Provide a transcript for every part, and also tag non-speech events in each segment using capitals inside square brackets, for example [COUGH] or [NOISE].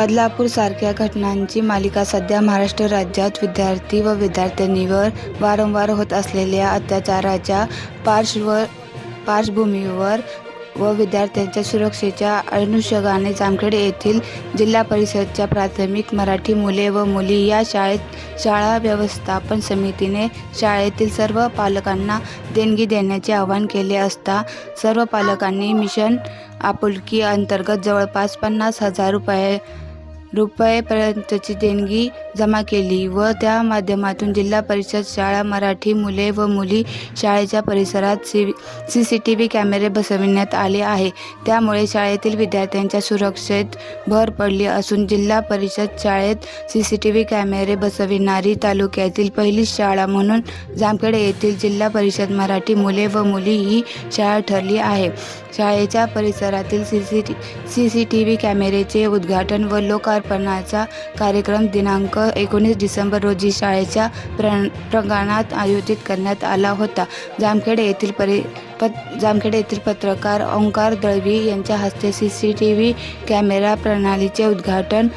बदलापूरसारख्या घटनांची मालिका सध्या महाराष्ट्र राज्यात विद्यार्थी व विद्यार्थिनीवर वारंवार होत असलेल्या अत्याचाराच्या पार्श्व पार्श्वभूमीवर व विद्यार्थ्यांच्या सुरक्षेच्या अनुषंगाने जामखेड येथील जिल्हा परिषदच्या प्राथमिक मराठी मुले व मुली या शाळेत शाळा व्यवस्थापन समितीने शाळेतील सर्व पालकांना देणगी देण्याचे आवाहन केले असता सर्व पालकांनी मिशन आपुलकी अंतर्गत जवळपास पन्नास हजार रुपये रुपयेपर्यंतची देणगी जमा केली व त्या माध्यमातून जिल्हा परिषद शाळा मराठी मुले व मुली शाळेच्या परिसरात C C C T V कॅमेरे बसविण्यात आले आहे. त्यामुळे शाळेतील विद्यार्थ्यांच्या सुरक्षेत भर पडली असून जिल्हा परिषद शाळेत सी सी टी व्ही कॅमेरे बसविणारी तालुक्यातील पहिली शाळा म्हणून जामखेड येथील जिल्हा परिषद मराठी मुले व मुली ही शाळा ठरली आहे. शाळेच्या परिसरातील C C T C C T V कॅमेरेचे उद्घाटन व लोकार्पणाचा कार्यक्रम दिनांक एकोणीस डिसेंबर रोजी शाळेच्या प्र प्रांगणात आयोजित करण्यात आला होता. जामखेड येथील परि पत जामखेड येथील पत्रकार ओंकार दळवी यांच्या हस्ते C C T V camera प्रणालीचे उद्घाटन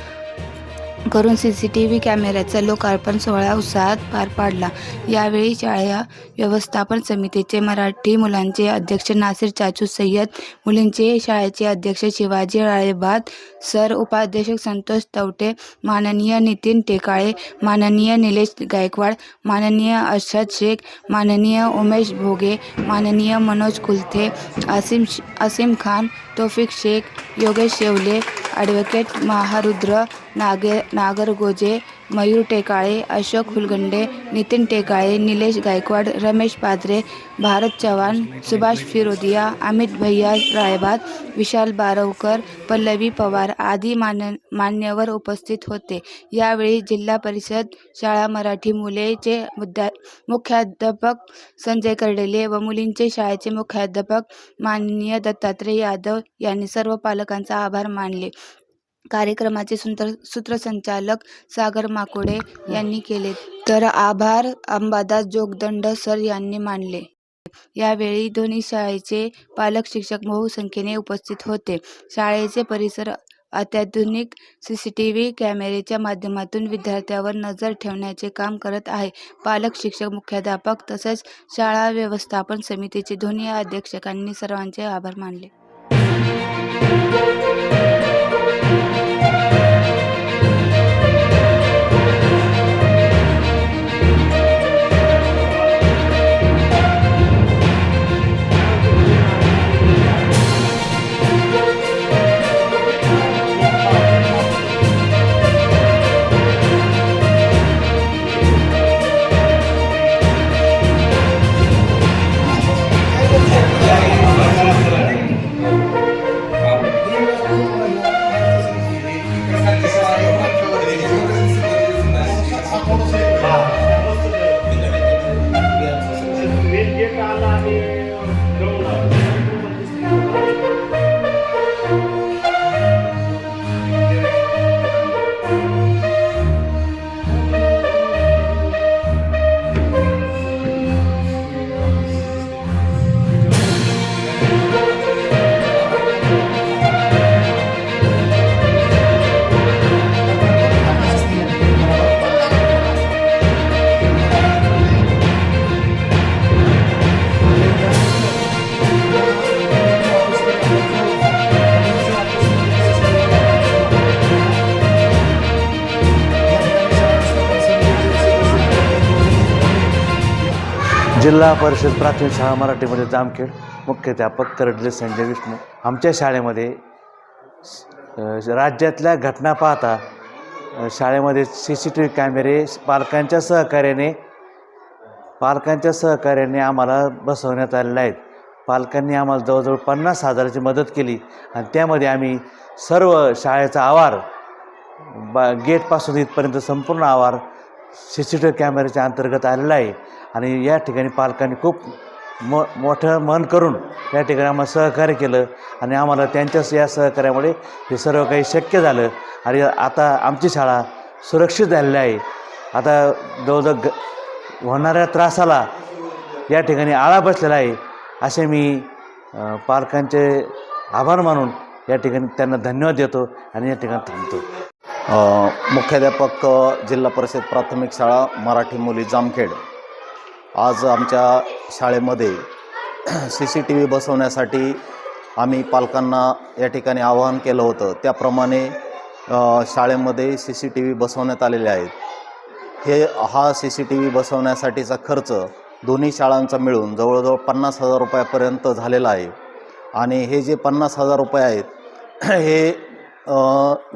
करून सी सी टी व्ही कॅमेऱ्याचा लोकार्पण सोहळा उत्साहात पार पाडला. यावेळी शाळा व्यवस्थापन समितीचे मराठी मुलांचे अध्यक्ष नासिर चाचू सय्यद मुलींचे शाळेचे अध्यक्ष शिवाजी राळेबाद सर उपाध्यक्ष संतोष तवटे माननीय नितीन टेकाळे माननीय निलेश गायकवाड माननीय अर्षद शेख माननीय उमेश भोगे माननीय मनोज कुलथे आसिम आसिम खान तोफिक शेख योगेश शेवले ಅಡ್ವೊಕೇಟ್ ಮಹಾರುದ್ರ ನಾಗೇ ನಾಗರಗೋಜೆ मयूर टेकाळे अशोक हुलगंडे नितीन टेकाळे निलेश गायकवाड रमेश पाद्रे भारत चव्हाण सुभाष फिरोदिया अमित भैया रायबाद विशाल बारवकर पल्लवी पवार आदी मान मान्यवर उपस्थित होते. यावेळी जिल्हा परिषद शाळा मराठी मुलेचे मुद्दा मुख्याध्यापक संजय कर्डेले व मुलींचे शाळेचे मुख्याध्यापक माननीय दत्तात्रय यादव यांनी सर्व पालकांचा आभार मानले. कार्यक्रमाचे सुंदर सूत्रसंचालक सागर माकोडे यांनी केले. तर आभार अंबादास जोगदंड सर यांनी मानले. यावेळी दोन्ही शाळेचे पालक शिक्षक बहुसंख्येने उपस्थित होते. शाळेचे परिसर अत्याधुनिक सी सी टी व्ही कॅमेरेच्या माध्यमातून विद्यार्थ्यावर नजर ठेवण्याचे काम करत आहे. पालक शिक्षक मुख्याध्यापक तसेच शाळा व्यवस्थापन समितीचे दोन्ही अध्यक्षकांनी सर्वांचे आभार मानले. जिल्हा परिषद प्राथमिक शाळा मराठीमध्ये जामखेड मुख्याध्यापक करडले संजय विष्णू. आमच्या शाळेमध्ये राज्यातल्या घटना पाहता शाळेमध्ये सी सी टी व्ही कॅमेरे पालकांच्या सहकार्याने पालकांच्या सहकार्याने आम्हाला बसवण्यात आलेले आहेत. पालकांनी आम्हाला जवळजवळ पन्नास हजाराची मदत केली आणि त्यामध्ये आम्ही सर्व शाळेचा आवार बा गेटपासून इथपर्यंत संपूर्ण आवार सी सी टी व्ही कॅमेऱ्याच्या अंतर्गत आलेला आहे. आणि या ठिकाणी पालकांनी खूप म मोठं मन करून या ठिकाणी आम्हाला सहकार्य केलं. आणि आम्हाला त्यांच्याच या सहकार्यामुळे हे सर्व काही शक्य झालं. आणि आता आमची शाळा सुरक्षित झालेली आहे. आता जवळजवळ ग होणाऱ्या त्रासाला या ठिकाणी आळा बसलेला आहे. असे मी पालकांचे आभार मानून या ठिकाणी त्यांना धन्यवाद देतो आणि या ठिकाणी थांबतो. मुख्याध्यापक जिल्हा परिषद प्राथमिक शाळा मराठी मुली जामखेड. आज आमच्या शाळेमध्ये सी सी टी व्ही बसवण्यासाठी आम्ही पालकांना या ठिकाणी आवाहन केलं होतं. त्याप्रमाणे शाळेमध्ये सी सी टी व्ही बसवण्यात आलेले आहेत. हे हा सी सी टी व्ही बसवण्यासाठीचा खर्च दोन्ही शाळांचा मिळून जवळजवळ पन्नास हजार रुपयापर्यंत झालेला आहे. आणि हे जे पन्नास हजार रुपये आहेत [CLEARS THROAT] हे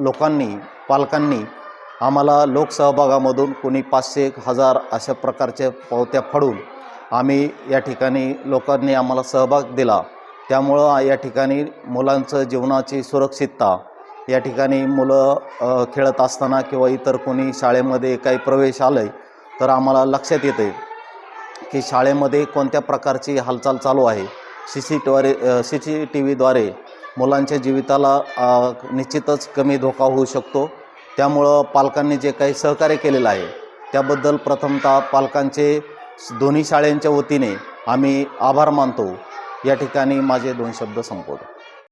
लोकांनी पालकांनी आम्हाला लोकसहभागामधून कोणी पाचशे एक हजार अशा प्रकारच्या पावत्या फाडून आम्ही या ठिकाणी लोकांनी आम्हाला सहभाग दिला. त्यामुळं या ठिकाणी मुलांचं जीवनाची सुरक्षितता या ठिकाणी मुलं खेळत असताना किंवा इतर कोणी शाळेमध्ये काही प्रवेश आलं आहे तर आम्हाला लक्षात येते की शाळेमध्ये कोणत्या प्रकारची हालचाल चालू आहे. C C T C C T व्हीद्वारे मुलांच्या जीविताला निश्चितच कमी धोका होऊ शकतो. त्यामुळं पालकांनी जे काही सहकार्य केलेलं आहे त्याबद्दल प्रथमतः पालकांचे दोन्ही शाळेंच्या वतीने आम्ही आभार मानतो. या ठिकाणी माझे दोन शब्द संपवतो.